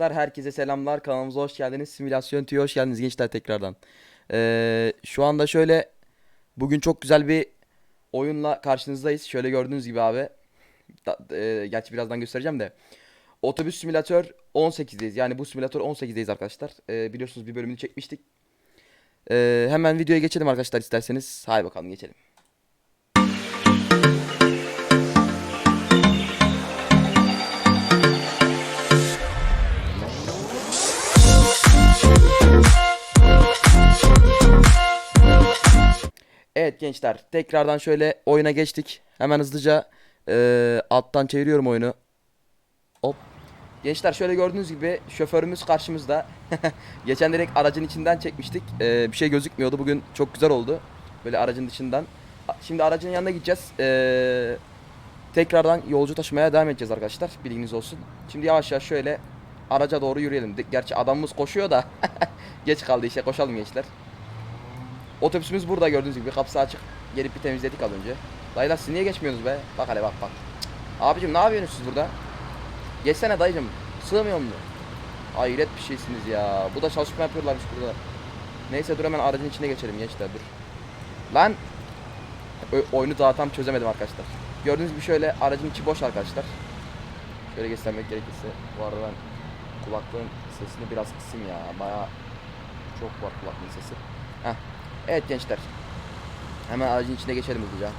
arkadaşlar, herkese selamlar. Kanalımıza hoş geldiniz. Simülasyon TV'ye hoş geldiniz gençler tekrardan. Ee, şu anda şöyle bugün çok güzel bir oyunla karşınızdayız. Şöyle gördüğünüz gibi abi. Da- e, gerçi birazdan göstereceğim de. Otobüs simülatör 18'deyiz. Yani bu simülatör 18'deyiz arkadaşlar. Ee, biliyorsunuz bir bölümünü çekmiştik. Ee, hemen videoya geçelim arkadaşlar isterseniz. Haydi bakalım geçelim. Evet gençler tekrardan şöyle oyuna geçtik. Hemen hızlıca eee, alttan çeviriyorum oyunu. Hop. Gençler şöyle gördüğünüz gibi şoförümüz karşımızda. Geçen direkt aracın içinden çekmiştik. Eee, bir şey gözükmüyordu. Bugün çok güzel oldu. Böyle aracın dışından. Şimdi aracın yanına gideceğiz. Eee, tekrardan yolcu taşımaya devam edeceğiz arkadaşlar. Bilginiz olsun. Şimdi yavaş yavaş şöyle araca doğru yürüyelim. Gerçi adamımız koşuyor da. Geç kaldı işe koşalım gençler. Otobüsümüz burada gördüğünüz gibi kapısı açık. Gelip bir temizledik az önce. Dayılar siz niye geçmiyorsunuz be? Bak hele bak bak. Cık. Abicim ne yapıyorsunuz siz burada? Geçsene dayıcım. Sığmıyor mu? Hayret bir şeysiniz ya. Bu da çalışma yapıyorlarmış burada. Neyse dur hemen aracın içine geçelim gençler dur. Lan. Ö- oyunu daha tam çözemedim arkadaşlar. Gördüğünüz gibi şöyle aracın içi boş arkadaşlar. Şöyle göstermek gerekirse bu arada ben kulaklığın sesini biraz kısayım ya. Baya çok var kulaklığın sesi. Heh. Evet gençler. Hemen aracın içine geçelim hızlıca.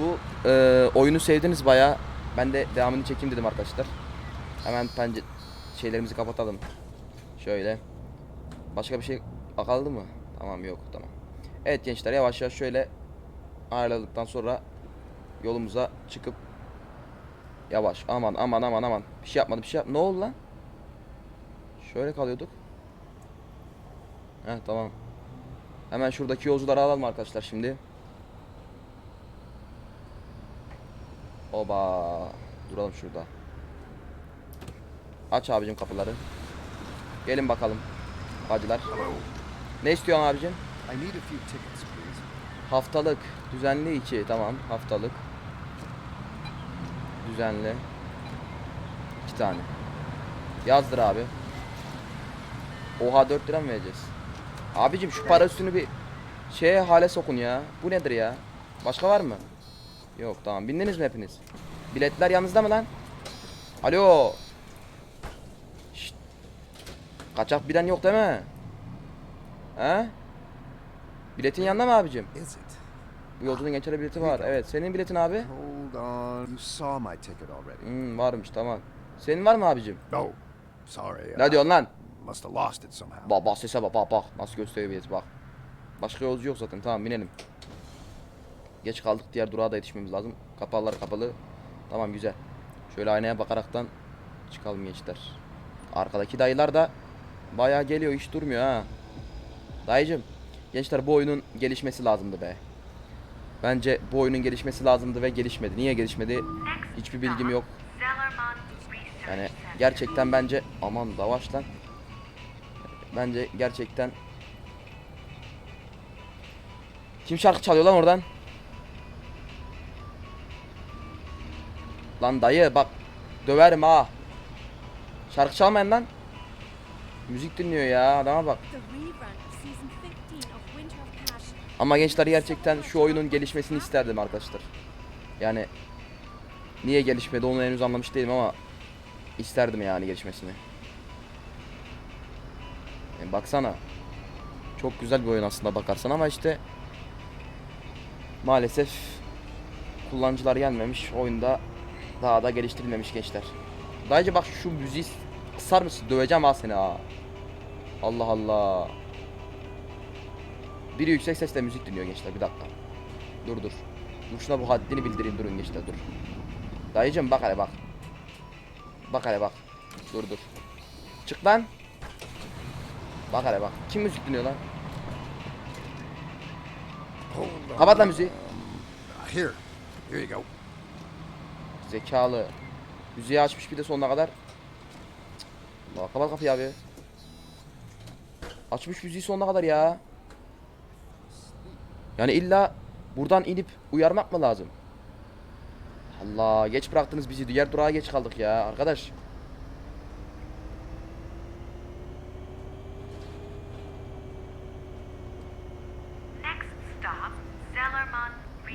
Bu e, oyunu sevdiniz baya. Ben de devamını çekeyim dedim arkadaşlar. Hemen pence şeylerimizi kapatalım. Şöyle. Başka bir şey kaldı mı? Tamam yok tamam. Evet gençler yavaş yavaş şöyle ayarladıktan sonra yolumuza çıkıp yavaş aman aman aman aman bir şey yapmadım bir şey yap. Ne oldu lan? Şöyle kalıyorduk. Heh tamam. Hemen şuradaki yolcuları alalım arkadaşlar şimdi. Oba. Duralım şurada. Aç abicim kapıları. Gelin bakalım. Hacılar. Ne istiyorsun abicim? Haftalık. Düzenli 2. Tamam. Haftalık. Düzenli. 2 tane. Yazdır abi. Oha 4 lira mı vereceğiz? Abicim şu para üstünü bir şeye hale sokun ya. Bu nedir ya? Başka var mı? Yok tamam. Bindiniz mi hepiniz? Biletler yanınızda mı lan? Alo. Şşt. Kaçak bilen yok değil mi? He? Biletin yanında mı abicim? Bu yolcunun geçerli bileti var. Evet. Senin biletin abi? Hold on. You saw my ticket already. Hmm, varmış tamam. Senin var mı abicim? No. Sorry. Ne diyorsun lan? Must have lost it somehow. Bak bak sese bak bak bak. Nasıl gösteriyor bileti bak. Başka yolcu yok zaten. Tamam binelim. Geç kaldık. Diğer durağa da yetişmemiz lazım. Kapılar kapalı. Tamam güzel. Şöyle aynaya bakaraktan çıkalım gençler. Arkadaki dayılar da bayağı geliyor. Hiç durmuyor ha. Dayıcım. Gençler bu oyunun gelişmesi lazımdı be. Bence bu oyunun gelişmesi lazımdı ve gelişmedi. Niye gelişmedi? Hiçbir bilgim yok. Yani gerçekten bence aman davaş lan. Bence gerçekten Kim şarkı çalıyor lan oradan? Lan dayı bak döverim ha. Şarkı çalmayın lan. Müzik dinliyor ya adama bak. The rerun of season 15 of Winter of Passion. Ama gençler gerçekten şu oyunun gelişmesini isterdim arkadaşlar. Yani niye gelişmedi onu henüz anlamış değilim ama isterdim yani gelişmesini. Baksana. Çok güzel bir oyun aslında bakarsan ama işte maalesef kullanıcılar gelmemiş. Oyunda daha da geliştirilmemiş gençler. Dayıcı bak şu müziği kısar mısın? Döveceğim ha seni ha. Allah Allah. Biri yüksek sesle müzik dinliyor gençler bir dakika. Dur dur. Dur şuna bu haddini bildireyim durun gençler dur. Dayıcım bak hele bak. Bak hele bak. Dur dur. Çık lan. Bak hele bak. Kim müzik dinliyor lan? Kapat lan müziği. Here. Here you go. Zekalı. Müziği açmış bir de sonuna kadar. Bak kapat kapıyı abi. Açmış müziği sonuna kadar ya. Yani illa buradan inip uyarmak mı lazım? Allah geç bıraktınız bizi. Diğer durağa geç kaldık ya arkadaş.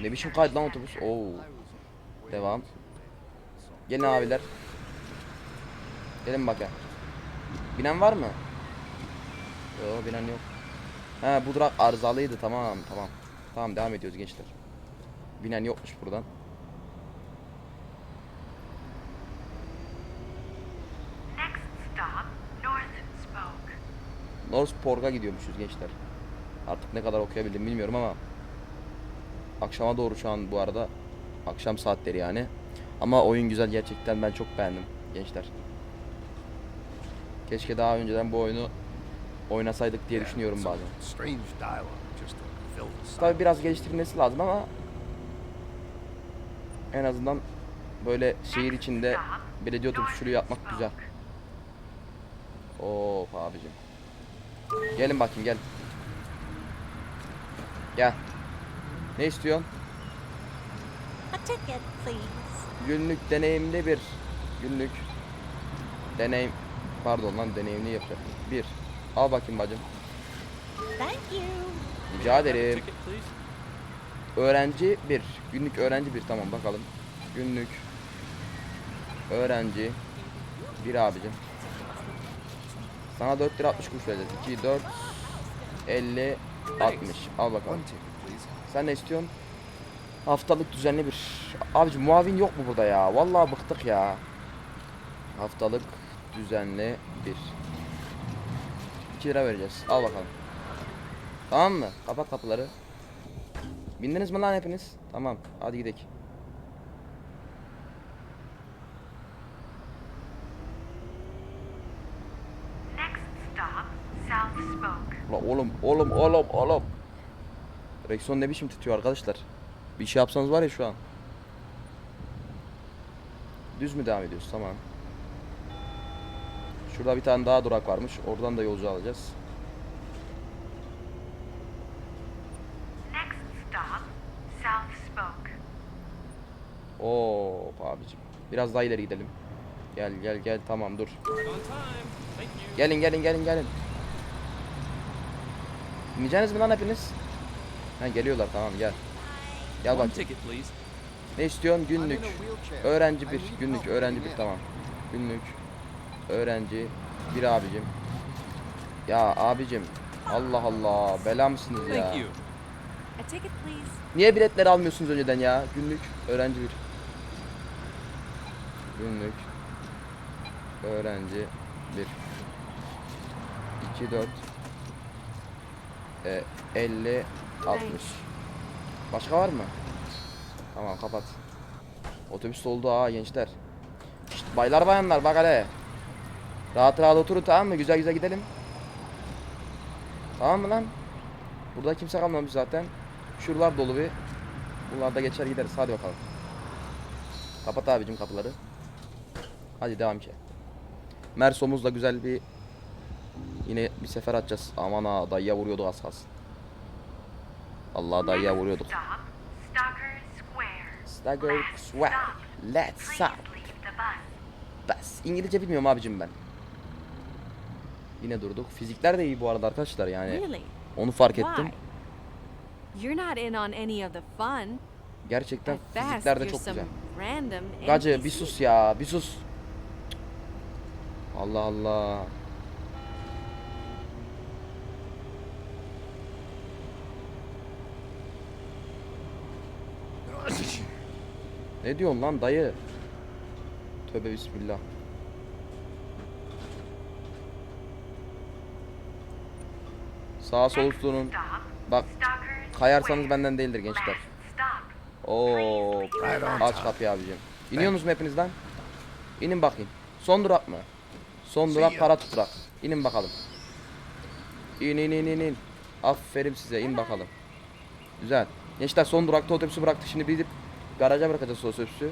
Ne biçim kaydı lan otobüs? Oo. Devam. Gelin abiler. Gelin bakayım. Binen var mı? Yok binen yok. He bu durak arızalıydı tamam tamam. Tamam devam ediyoruz gençler. Binen yokmuş buradan. North Port'a gidiyormuşuz gençler. Artık ne kadar okuyabildim bilmiyorum ama akşama doğru şu an bu arada akşam saatleri yani. Ama oyun güzel gerçekten ben çok beğendim gençler. Keşke daha önceden bu oyunu oynasaydık diye düşünüyorum bazen. Tabi biraz geliştirilmesi lazım ama en azından böyle şehir içinde belediye otobüsçülüğü yapmak güzel. Of abicim. Gelin bakayım gel. Gel. Ne istiyorsun? A ticket, please. Günlük deneyimli bir. Günlük. Deneyim. Pardon lan deneyimli yapacak. Bir. Al bakayım bacım. Thank you. Rica ederim. Ticket, please. Öğrenci 1. Günlük öğrenci 1 tamam bakalım. Günlük öğrenci 1 abicim. Sana 4 lira 60 kuruş vereceğiz. 2 4 50 60. Al bakalım. Sen ne istiyorsun? Haftalık düzenli bir. Abicim muavin yok mu burada ya? Vallahi bıktık ya. Haftalık düzenli bir. 2 lira vereceğiz. Al bakalım. Tamam mı? Kapat kapıları. Bindiniz mi lan hepiniz? Tamam. Hadi gidelim. Oğlum, oğlum, oğlum. Direksiyon ne biçim tutuyor arkadaşlar? Bir şey yapsanız var ya şu an. Düz mü devam ediyoruz? Tamam. Şurada bir tane daha durak varmış. Oradan da yolcu alacağız. Next stop, South Spoke. Oo abicim. Biraz daha ileri gidelim. Gel gel gel tamam dur. Gelin gelin gelin gelin. Bineceğiniz mi lan hepiniz? Ha geliyorlar tamam gel. Gel please. Ne istiyorsun? Günlük. Öğrenci bir. Günlük öğrenci bir tamam. Günlük. Öğrenci bir abicim. Ya abicim. Allah Allah. Bela mısınız ya? Niye biletleri almıyorsunuz önceden ya? Günlük öğrenci bir. Günlük öğrenci bir. 2 4 e, 50 60. Başka var mı? Tamam kapat. Otobüs doldu ha gençler. Şşt, baylar bayanlar bak hele. Rahat rahat oturun tamam mı? Güzel güzel gidelim. Tamam mı lan? Burada kimse kalmamış zaten. Şuralar dolu bir. Bunlar da geçer gideriz. Hadi bakalım. Kapat abicim kapıları. Hadi devam ki. Mersomuzla güzel bir yine bir sefer atacağız. Aman ha dayıya vuruyorduk az kalsın. Allah dayıya vuruyorduk. Stagger Square. Let's stop. Bas. İngilizce bilmiyorum abicim ben. Yine durduk. Fizikler de iyi bu arada arkadaşlar yani. Onu fark ettim. Gerçekten fizikler de çok güzel. Gacı bir sus ya bir sus. Allah Allah. Ne diyorsun lan dayı? Tövbe bismillah. Sağa sol. Stop, Bak kayarsanız benden değildir gençler. Oo, aç kapıyı abicim. İniyorsunuz mu hepiniz lan? İnin bakayım. Son durak mı? Son durak para durak. İnin bakalım. İn in in in in. Aferin size in bakalım. Güzel. Gençler son durakta otobüsü bıraktık. Şimdi bir garaja bırakacağız otobüsü.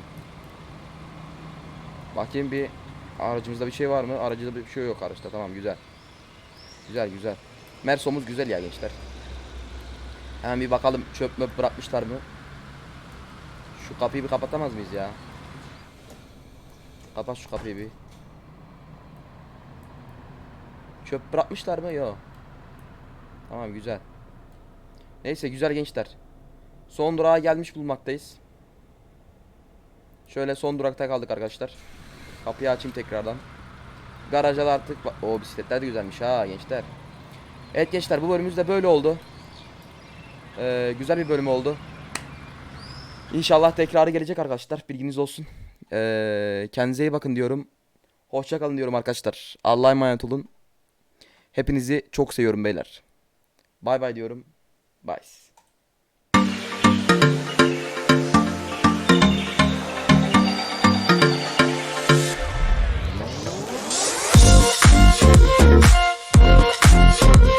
Bakayım bir aracımızda bir şey var mı? Aracımızda bir şey yok araçta. Tamam güzel. Güzel güzel. Mersomuz güzel ya gençler. Hemen bir bakalım çöp möp bırakmışlar mı? Şu kapıyı bir kapatamaz mıyız ya? Kapat şu kapıyı bir. Çöp bırakmışlar mı? Yok. Tamam güzel. Neyse güzel gençler. Son durağa gelmiş bulunmaktayız. Şöyle son durakta kaldık arkadaşlar. Kapıyı açayım tekrardan. Garaja artık... O bisikletler de güzelmiş ha gençler. Evet gençler bu bölümümüz de böyle oldu. Ee, güzel bir bölüm oldu. İnşallah tekrarı gelecek arkadaşlar. Bilginiz olsun. Ee, kendinize iyi bakın diyorum. Hoşça kalın diyorum arkadaşlar. Allah'a emanet olun. Hepinizi çok seviyorum beyler. Bay bay diyorum. Bye. Yeah.